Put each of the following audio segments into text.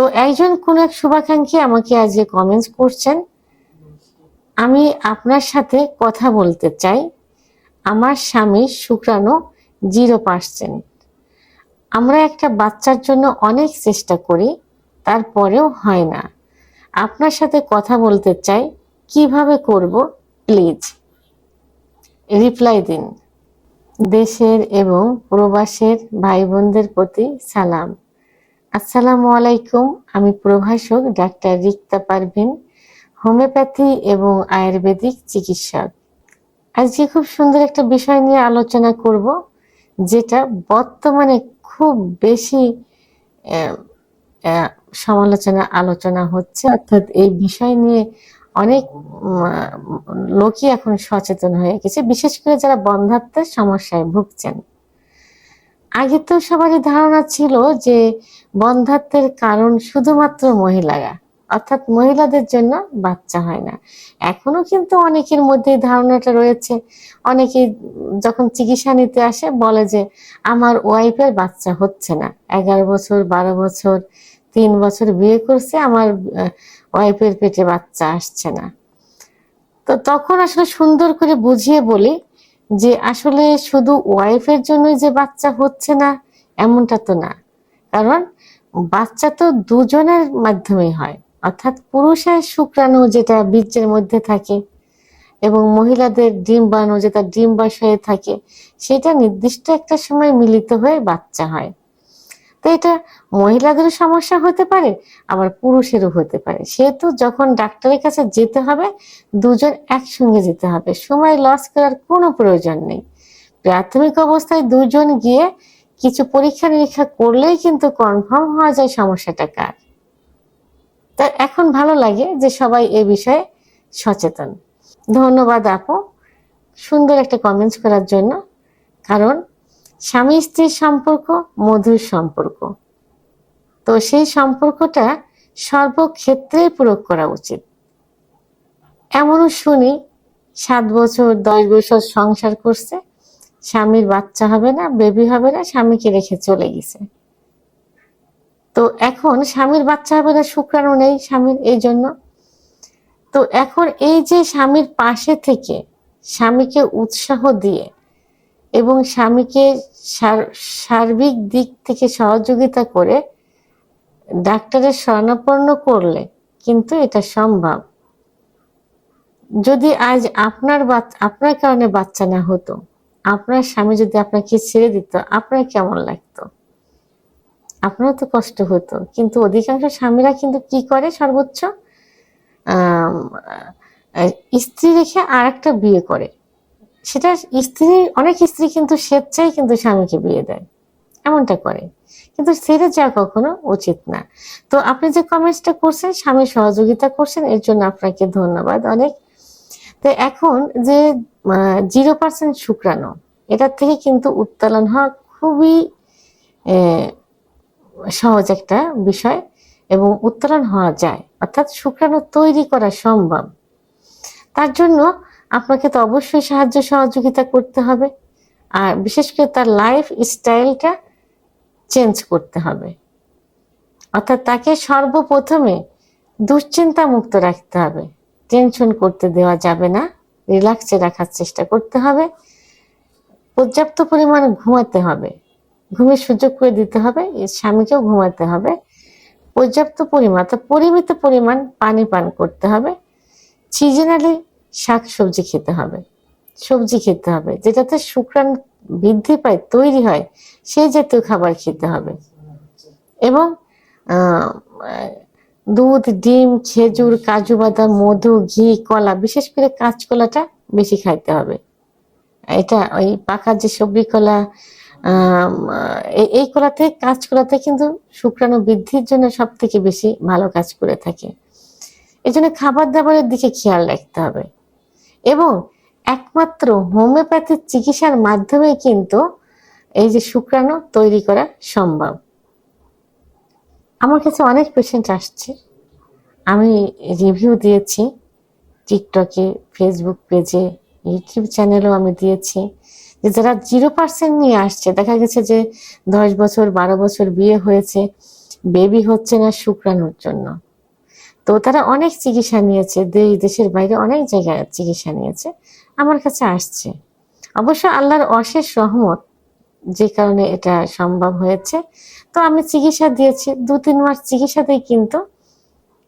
তো একজন কোন এক শুভাকাঙ্ক্ষী আমাকে আজ কমেন্টস করছেন, আমি আপনার সাথে কথা বলতে চাই। আমার স্বামীর শুক্রাণু জিরো পার্সেন্ট আমরা একটা বাচ্চার জন্য অনেক চেষ্টা করি, তারপরেও হয় না। আপনার সাথে কথা বলতে চাই, কীভাবে করব প্লিজ রিপ্লাই দিন। দেশের এবং প্রবাসের ভাই বোনদের প্রতি সালাম। আসসালামু আলাইকুম, আমি প্রভাষক ডাক্তার রিক্তা পারভিন, হোমিওপ্যাথি এবং আয়ুর্বেদিক চিকিৎসক। আজকে খুব সুন্দর একটা বিষয় নিয়ে আলোচনা করব, যেটা বর্তমানে খুব বেশি সমালোচনা, আলোচনা হচ্ছে। অর্থাৎ এই বিষয় নিয়ে অনেক লোকই এখন সচেতন হয়ে গেছে, বিশেষ করে যারা বন্ধাত্মের সমস্যায় ভুগছেন। আগে তো সবারই ধারণা ছিল যে বন্ধাত্বের কারণ শুধুমাত্র মহিলারা, অর্থাৎ মহিলাদের জন্য বাচ্চা হয় না। এখনও কিন্তু অনেকের মধ্যে ধারণাটা রয়েছে। অনেকে যখন চিকিৎসা নিতে আসে বলে যে, আমার ওয়াইফের বাচ্চা হচ্ছে না। এগারো বছর, বারো বছর, তিন বছর বিয়ে করছে, আমার ওয়াইফের পেটে বাচ্চা আসছে না। তো তখন আসলে সুন্দর করে বুঝিয়ে বলি যে আসলে শুধু ওয়াইফের জন্য যে বাচ্চা হচ্ছে না, এমনটা তো না। কারণ বাচ্চা তো দুজনের মাধ্যমে হয়। অর্থাৎ পুরুষের শুক্রাণু যেটা বীর্যের মধ্যে থাকে এবং মহিলাদের ডিম্বাণু যেটা ডিম্বাশয়ে থাকে, সেটা নির্দিষ্ট একটা সময় মিলিত হয়ে বাচ্চা হয়। তো এটা মহিলাদেরও সমস্যা হতে পারে, আবার পুরুষেরও হতে পারে। সেহেতু যখন ডাক্তারের কাছে যেতে হবে, দুজন একসঙ্গে যেতে হবে। সময় লস করার কোনো প্রয়োজন নেই। প্রাথমিক অবস্থায় দুজন গিয়ে কিছু পরীক্ষা নিরীক্ষা করলেই কিন্তু কনফার্ম হওয়া যায় সমস্যাটা কার। তা এখন ভালো লাগে যে সবাই এ বিষয়ে সচেতন। ধন্যবাদ আপু। সুন্দর একটা কমেন্টস করার জন্য। কারণ স্বামী স্ত্রীর সম্পর্ক, মধুর সম্পর্ক। তো সেই সম্পর্কটা সর্বক্ষেত্রে প্রয়োগ করা উচিত। এমনও শুনি, সাত বছর, দশ বছর সংসার করছে, স্বামীর বাচ্চা হবে না বেবি হবে না, স্বামীকে রেখে চলে গেছে। তো এখন স্বামীর বাচ্চা হবে না, শুক্রাণু নেই স্বামীর এই জন্য। তো এখন এই যে স্বামীর পাশে থেকে স্বামীকে উৎসাহ দিয়ে এবং স্বামীকে সার- সার্বিক দিক থেকে সহযোগিতা করে ডাক্তারের শরণাপন্ন করলে কিন্তু এটা সম্ভব। যদি আজ আপনার আপনার কারণে বাচ্চা না হতো, আপনার স্বামী যদি আপনাকে ছেড়ে দিত, আপনার কেমন লাগতো? আপনার তো কষ্ট হতো, কিন্তু অধিকাংশ স্বামীরা কিন্তু কি করে সর্বোচ্চ? স্ত্রী রেখে আর একটা বিয়ে করে। সেটা স্ত্রী, অনেক স্ত্রী কিন্তু স্বেচ্ছায় কিন্তু স্বামীকে বিয়ে দেয়। এমনটা করে। কিন্তু ছেড়ে যাওয়া কখনো উচিত না। তো আপনি যে কমেন্টসটা করছেন স্বামী সহযোগিতা করছেন, এর জন্য আপনাকে ধন্যবাদ অনেক। তো এখন যে জিরো পার্সেন্ট শুক্রাণু, এটার থেকে কিন্তু উত্তোলন হওয়া খুবই সহজ একটা বিষয় এবং উত্তোলন হওয়া যায়। অর্থাৎ শুক্রাণু তৈরি করা সম্ভব। তার জন্য আপনাকে তো অবশ্যই সাহায্য সহযোগিতা করতে হবে। আর বিশেষ করে তার লাইফ স্টাইলটা চেঞ্জ করতে হবে। অর্থাৎ তাকে সর্বপ্রথমে দুশ্চিন্তা মুক্ত রাখতে হবে। টেনশন করতে দেওয়া যাবে না। রিল্যাক্সে রাখার চেষ্টা করতে হবে। পর্যাপ্ত পরিমাণ ঘুমাতে হবে। ঘুমের সুযোগ করে দিতে হবে। স্বামীকেও ঘুমাতে হবে। পর্যাপ্ত পরিমাণ অর্থাৎ পরিমিত পরিমাণ পানি পান করতে হবে। সিজনালি শাক সবজি খেতে হবে, সবজি খেতে হবে, যেটাতে শুক্রাণু বৃদ্ধি পায়, তৈরি হয়, সেই জাতীয় খাবার খেতে হবে। এবং দুধ, ডিম, খেজুর, কাজু বাদাম, মধু, ঘি, কলা, বিশেষ করে কাঁচকলাটা বেশি খাইতে হবে। এটা ওই পাকা যে সবজি কলা এই- কলাতে, কাঁচকলাতে কিন্তু শুক্রাণু বৃদ্ধির জন্য সব থেকে বেশি ভালো কাজ করে থাকে। এই জন্য খাবার দাবারের দিকে খেয়াল রাখতে হবে। এবং একমাত্র হোমিওপ্যাথিক চিকিৎসার মাধ্যমে কিন্তু এই যে শুক্রাণু তৈরি করা সম্ভব। আমার কাছে অনেক পেশেন্ট আসছে। আমি রিভিউ দিয়েছি। টিকটকে ফেসবুক পেজে ইউটিউব চ্যানেলও আমি দিয়েছি। যে যারা জিরো পার্সেন্ট নিয়ে আসছে, দেখা গেছে যে দশ বছর, বারো বছর বিয়ে হয়েছে বেবি হচ্ছে না শুক্রাণুর জন্য। তো তারা অনেক চিকিৎসা নিয়েছে দেশ দেশের বাইরে অনেক জায়গায় চিকিৎসা নিয়েছে, আমার কাছে আসছে। অবশ্য আল্লাহর অশেষ রহমত যে কারণে এটা সম্ভব হয়েছে। তো আমি চিকিৎসা দিয়েছি, দু তিন মাস চিকিৎসাতেই কিন্তু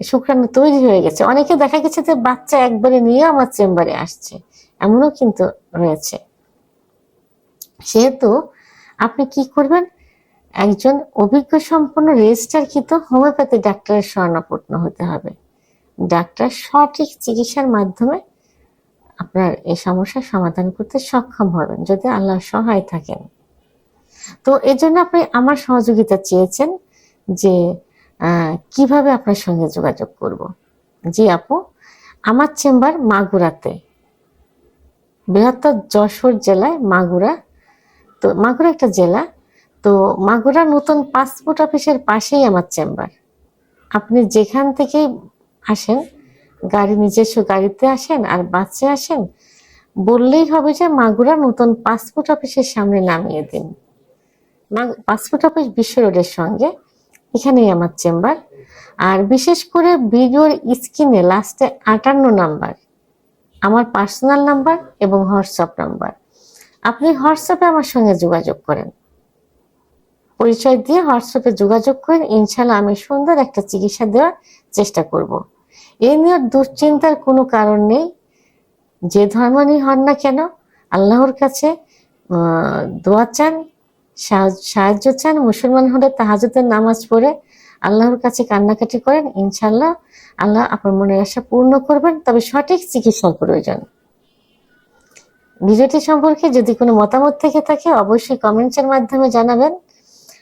শুক্রাণু তৈরি হয়ে গেছে। অনেকে দেখা গেছে যে বাচ্চা একবারে নিয়ে আমার চেম্বারে আসছে, এমনও কিন্তু রয়েছে। সেহেতু আপনি কি করবেন? একজন অভিজ্ঞ সম্পন্ন রেজিস্টারকৃত হোমিওপ্যাথি ডাক্তারের শরণাপন্ন হতে হবে। ডাক্তার সঠিক চিকিৎসার মাধ্যমে আপনার এই সমস্যার সমাধান করতে সক্ষম হবেন, যদি আল্লাহ সহায় থাকেন। তো এই জন্য আপনি আমার সহযোগিতা চেয়েছেন যে কীভাবে আপনার সঙ্গে যোগাযোগ করব। জি আপু, আমার চেম্বার মাগুরাতে, বৃহত্তর যশোর জেলায় মাগুরা। তো মাগুরা একটা জেলা তো মাগুরা নতুন পাসপোর্ট অফিসের পাশেই আমার চেম্বার আপনি যেখান থেকেই আসেন, গাড়ি নিজস্ব গাড়িতে আসেন আর বাসে আসেন, বললেই হবে যে মাগুরা নতুন পাসপোর্ট অফিসের সামনে নামিয়ে দিন। পাসপোর্ট অফিস বিশ্ব রোডের সঙ্গে, এখানেই আমার চেম্বার আর বিশেষ করে ভিডিওর স্ক্রিনে লাস্টে আটান্ন নাম্বার, আমার পার্সোনাল নাম্বার এবং হোয়াটসঅ্যাপ নাম্বার আপনি হোয়াটসঅ্যাপে আমার সঙ্গে যোগাযোগ করেন। পরিচয় দিয়ে হোয়াটসঅ্যাপে যোগাযোগ করেন ইনশাল্লাহ আমি সুন্দর একটা চিকিৎসা দেওয়ার চেষ্টা করব। এই নিয়ে দুশ্চিন্তার কোনো কারণ নেই। যে ধর্মানি হন না কেন, আল্লাহর কাছে দোয়া চান, সাহায্য- চান, মুসলমান হলে তাহাজুদের নামাজ পড়ে আল্লাহর কাছে কান্নাকাটি করেন ইনশাল্লাহ আল্লাহ আপনার মনের আশা পূর্ণ করবেন। তবে সঠিক চিকিৎসার প্রয়োজন। ভিডিওটি সম্পর্কে যদি কোনো মতামত থেকে থাকে, অবশ্যই কমেন্টসের মাধ্যমে জানাবেন।